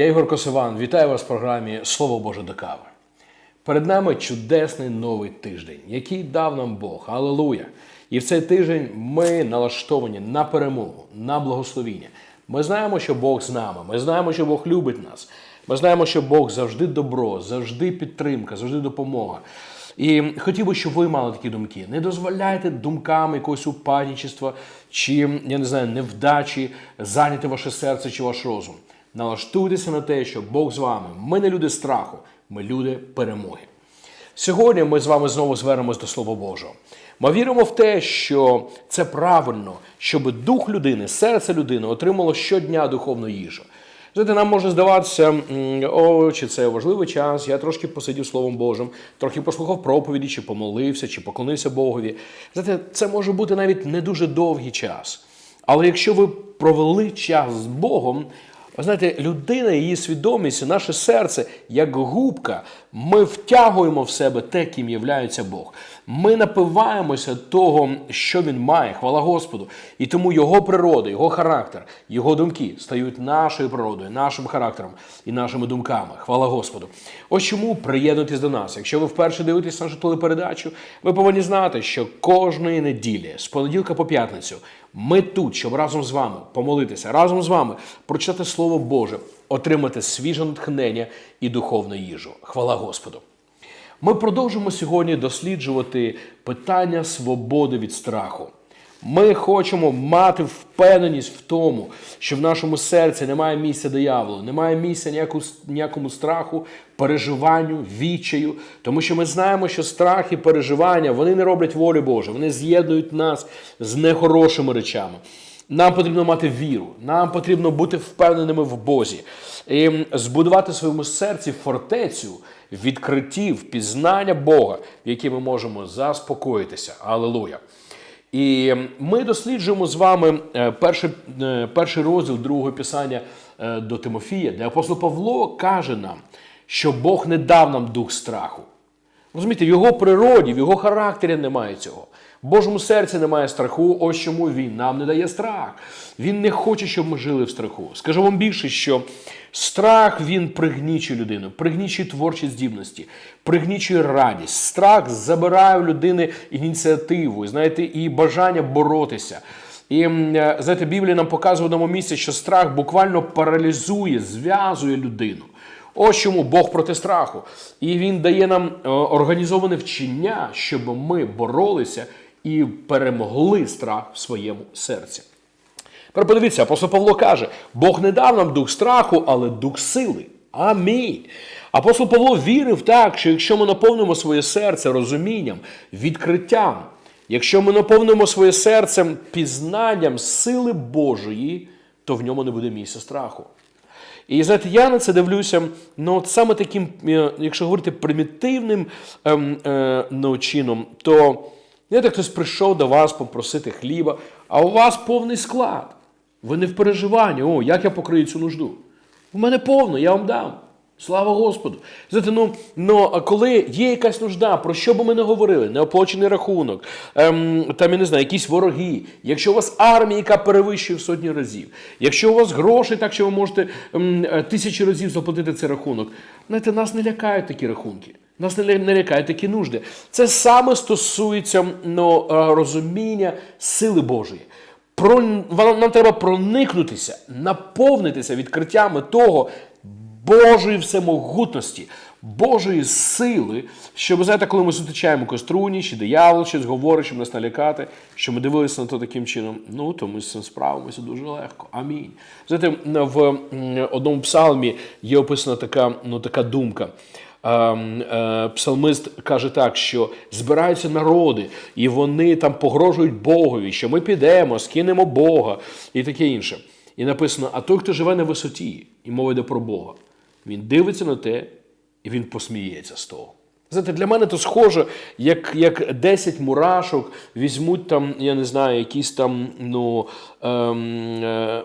я Ігор Косиван. Вітаю вас в програмі Слово Боже до кави. Перед нами чудесний новий тиждень, який дав нам Бог. Алелуя! І в цей тиждень ми налаштовані на перемогу, на благословіння. Ми знаємо, що Бог з нами. Ми знаємо, що Бог любить нас. Ми знаємо, що Бог завжди добро, завжди підтримка, завжди допомога. І хотів би, щоб ви мали такі думки. Не дозволяйте думкам якогось упадничества чи, я не знаю, невдачі зайняти ваше серце чи ваш розум. Налаштуйтеся на те, що Бог з вами. Ми не люди страху, ми люди перемоги. Сьогодні ми з вами знову звернемось до Слова Божого. Ми віримо в те, що це правильно, щоб дух людини, серце людини отримало щодня духовну їжу. Знаєте, нам може здаватися, о, чи це важливий час, я трошки посидів Словом Божим, трохи послухав проповіді, чи помолився, чи поклонився Богові. Знаєте, це може бути навіть не дуже довгий час. Але якщо ви провели час з Богом, ви знаєте, людина, її свідомість, наше серце, як губка, ми втягуємо в себе те, ким являється Бог. Ми напиваємося того, що він має, хвала Господу. І тому його природа, його характер, його думки стають нашою природою, нашим характером і нашими думками. Хвала Господу. Ось чому приєднуйтесь до нас. Якщо ви вперше дивитесь нашу телепередачу, ви повинні знати, що кожної неділі, з понеділка по п'ятницю, ми тут, щоб разом з вами помолитися, разом з вами прочитати Слово Боже, отримати свіже натхнення і духовну їжу. Хвала Господу. Ми продовжимо сьогодні досліджувати питання свободи від страху. Ми хочемо мати впевненість в тому, що в нашому серці немає місця дияволу, немає місця ніяку, ніякому страху, переживанню, відчаю, тому що ми знаємо, що страх і переживання вони не роблять волі Божу, вони з'єднують нас з нехорошими речами. Нам потрібно мати віру, нам потрібно бути впевненими в Бозі і збудувати в своєму серці фортецю відкриттів, пізнання Бога, в якій ми можемо заспокоїтися. Алелуя! І ми досліджуємо з вами е, перший, е, перший розділ другого писання е, до Тимофія, де апостол Павло каже нам, що Бог не дав нам дух страху. Розумієте, в його природі, в його характері немає цього. В Божому серці немає страху, ось чому він нам не дає страх. Він не хоче, щоб ми жили в страху. Скажу вам більше, що страх він пригнічує людину, пригнічує творчі здібності, пригнічує радість. Страх забирає у людини ініціативу, знаєте, і бажання боротися. І е, знаєте, Біблія нам показує в одному місці, що страх буквально паралізує, зв'язує людину. Ось чому Бог проти страху. І Він дає нам е, організоване вчення, щоб ми боролися і перемогли страх в своєму серці. Тепер подивіться, апостол Павло каже: Бог не дав нам дух страху, але дух сили. Амінь. Апостол Павло вірив так, що якщо ми наповнимо своє серце розумінням, відкриттям, якщо ми наповнимо своє серце пізнанням сили Божої, то в ньому не буде місця страху. І знаєте, я на це дивлюся, ну от саме таким, е, якщо говорити примітивним ем, е, ну, чином, то знаєте, хтось прийшов до вас попросити хліба, а у вас повний склад. Ви не в переживанні, о, як я покрию цю нужду. У мене повно, я вам дам. Слава Господу. Знаєте, ну, ну коли є якась нужда, про що би ми не говорили, неоплачений рахунок, ем, там я не знаю, якісь вороги, якщо у вас армія, яка перевищує в сотні разів, якщо у вас гроші, так що ви можете ем, е, тисячі разів заплатити цей рахунок, знаєте, нас не лякають такі рахунки. Нас не, лякають такі нужди. Це саме стосується ну, е, розуміння сили Божої. Про, нам треба проникнутися, наповнитися відкриттями того, Божої всемогутності, Божої сили, щоб, знаєте, коли ми зустрічаємо коструні, чи диявол, щось говорить, щоб нас налякати, що ми дивилися на то таким чином, ну, то ми з цим справимося дуже легко. Амінь. Знаєте, в одному псалмі є описана така, ну, така думка. Ем, е, Псалмист каже так, що збираються народи, і вони там погрожують Богові, що ми підемо, скинемо Бога і таке інше. І написано: а той, хто живе на висоті, і мова йде про Бога, він дивиться на те, і він посміється з того. Знаєте, для мене то схоже, як як 10 мурашок візьмуть там, я не знаю, якісь там ну, ем, е,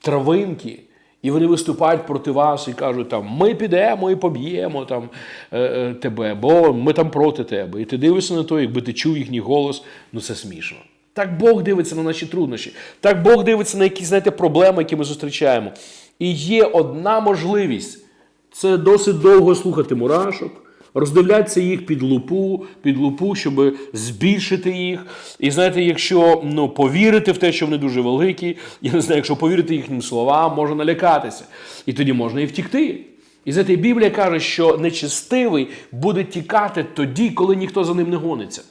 травинки, і вони виступають проти вас і кажуть, там, ми підемо і поб'ємо там, е, е, тебе, бо ми там проти тебе. І ти дивишся на то, якби ти чув їхній голос, ну це смішно. Так Бог дивиться на наші труднощі, так Бог дивиться на якісь знаєте, проблеми, які ми зустрічаємо. І є одна можливість це досить довго слухати мурашок, роздивлятися їх під лупу, під лупу, щоб збільшити їх. І знаєте, якщо ну, повірити в те, що вони дуже великі, я не знаю, якщо повірити їхнім словам, можна налякатися. І тоді можна і втікти. І знаєте, Біблія каже, що нечестивий буде тікати тоді, коли ніхто за ним не гониться.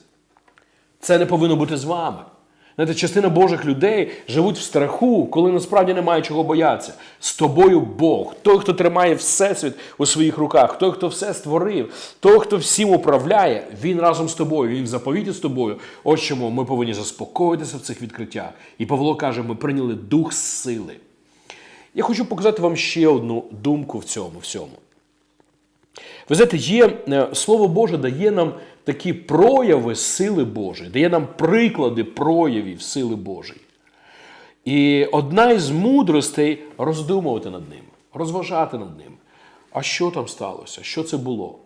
Це не повинно бути з вами. Знаєте, частина Божих людей живуть в страху, коли насправді немає чого боятися. З тобою Бог, той, хто тримає Всесвіт у своїх руках, той, хто все створив, той, хто всім управляє, він разом з тобою, він в заповіті з тобою. Ось чому ми повинні заспокоїтися в цих відкриттях. І Павло каже, ми прийняли дух сили. Я хочу показати вам ще одну думку в цьому всьому. Ви знаєте, є е, Слово Боже дає нам такі прояви сили Божої, дає нам приклади проявів сили Божої. І одна із мудростей роздумувати над ним, розважати над ним. А що там сталося? Що це було?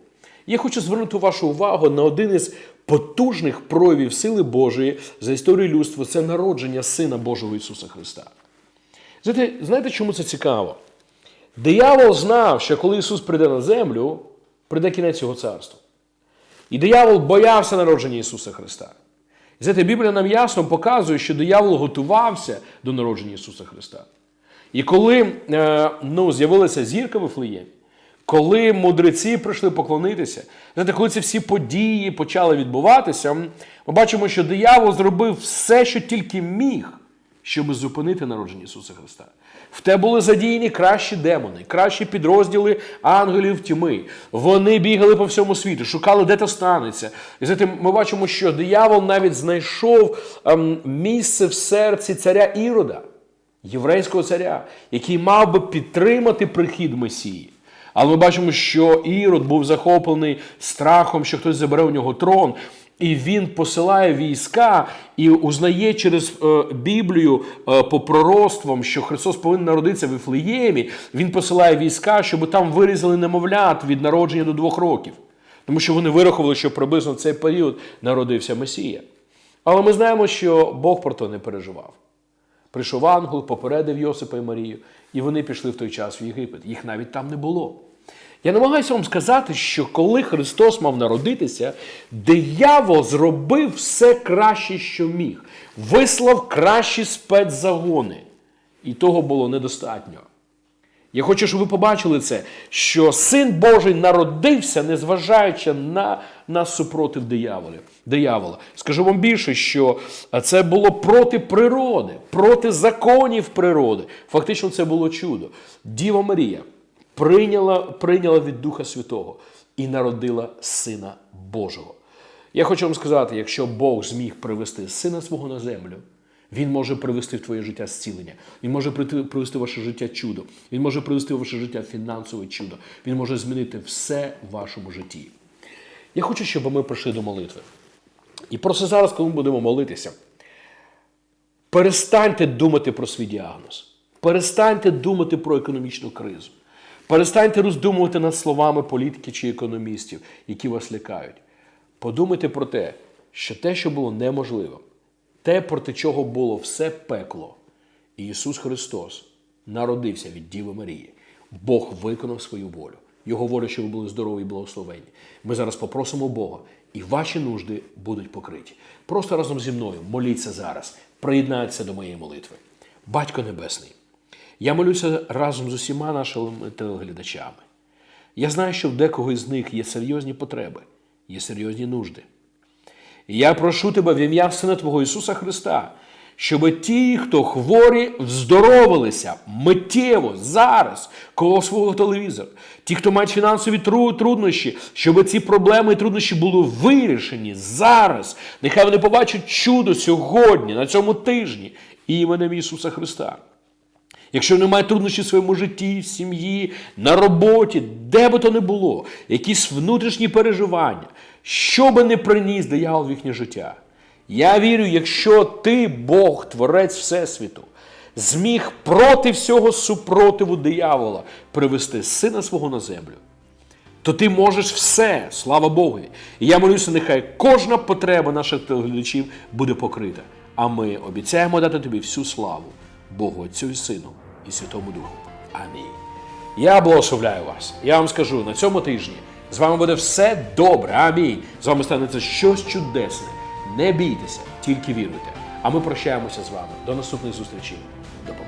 Я хочу звернути вашу увагу на один із потужних проявів сили Божої за історію людства це народження Сина Божого Ісуса Христа. Знаєте, знаєте, чому це цікаво? Диявол знав, що коли Ісус прийде на землю, прийде кінець його царства. І диявол боявся народження Ісуса Христа. І знаєте, Біблія нам ясно показує, що диявол готувався до народження Ісуса Христа. І коли е, ну, з'явилася зірка в Вифлеємі, коли мудреці прийшли поклонитися, знаєте, коли ці всі події почали відбуватися, ми бачимо, що диявол зробив все, що тільки міг, щоб зупинити народження Ісуса Христа. В те були задіяні кращі демони, кращі підрозділи ангелів тьми. Вони бігали по всьому світу, шукали, де то станеться. І знаєте, ми бачимо, що диявол навіть знайшов ем, місце в серці царя Ірода, єврейського царя, який мав би підтримати прихід Месії. Але ми бачимо, що Ірод був захоплений страхом, що хтось забере у нього трон. І він посилає війська і узнає через е, Біблію е, по пророцтвам, що Христос повинен народитися в Іфлеємі. Він посилає війська, щоб там вирізали немовлят від народження до двох років. Тому що вони вирахували, що приблизно в цей період народився Месія. Але ми знаємо, що Бог про то не переживав. Прийшов ангел, попередив Йосипа і Марію, і вони пішли в той час в Єгипет. Їх навіть там не було. Я намагаюся вам сказати, що коли Христос мав народитися, диявол зробив все краще, що міг, вислав кращі спецзагони. І того було недостатньо. Я хочу, щоб ви побачили це, що син Божий народився, незважаючи на, на супротив дияволів, диявола. Скажу вам більше, що це було проти природи, проти законів природи. Фактично, це було чудо. Діва Марія прийняла, прийняла від Духа Святого і народила Сина Божого. Я хочу вам сказати, якщо Бог зміг привести сина свого на землю, він може привести в твоє життя зцілення. Він може привести в ваше життя чудо. Він може привести в ваше життя фінансове чудо. Він може змінити все в вашому житті. Я хочу, щоб ми прийшли до молитви. І просто зараз, коли ми будемо молитися, перестаньте думати про свій діагноз. Перестаньте думати про економічну кризу. Перестаньте роздумувати над словами політиків чи економістів, які вас лякають. Подумайте про те, що те, що було неможливо, те, проти чого було все пекло, Ісус Христос народився від Діви Марії. Бог виконав свою волю. Його воля, щоб ви були здорові і благословенні. Ми зараз попросимо Бога, і ваші нужди будуть покриті. Просто разом зі мною моліться зараз, приєднайтеся до моєї молитви. Батько Небесний, я молюся разом з усіма нашими телеглядачами. Я знаю, що в декого із них є серйозні потреби, є серйозні нужди. Я прошу тебе в ім'я Сина Твого Ісуса Христа, щоб ті, хто хворі, здоровилися миттєво, зараз, коло свого телевізора. Ті, хто мають фінансові труднощі, щоб ці проблеми і труднощі були вирішені зараз. Нехай вони побачать чудо сьогодні, на цьому тижні, іменем Ісуса Христа. Якщо немає труднощів в своєму житті, в сім'ї, на роботі, де би то не було, якісь внутрішні переживання, що би не приніс диявол в їхнє життя. Я вірю, якщо ти, Бог, творець Всесвіту, зміг проти всього супротиву диявола привести сина свого на землю, то ти можеш все, слава Богу. І я молюся, нехай кожна потреба наших телеглядачів буде покрита. А ми обіцяємо дати тобі всю славу Богу Отцю і Сину і Святому Духу. Амінь. Я благословляю вас. Я вам скажу на цьому тижні. З вами буде все добре. Амінь. З вами станеться щось чудесне. Не бійтеся, тільки віруйте. А ми прощаємося з вами. До наступних зустрічей. До побачення.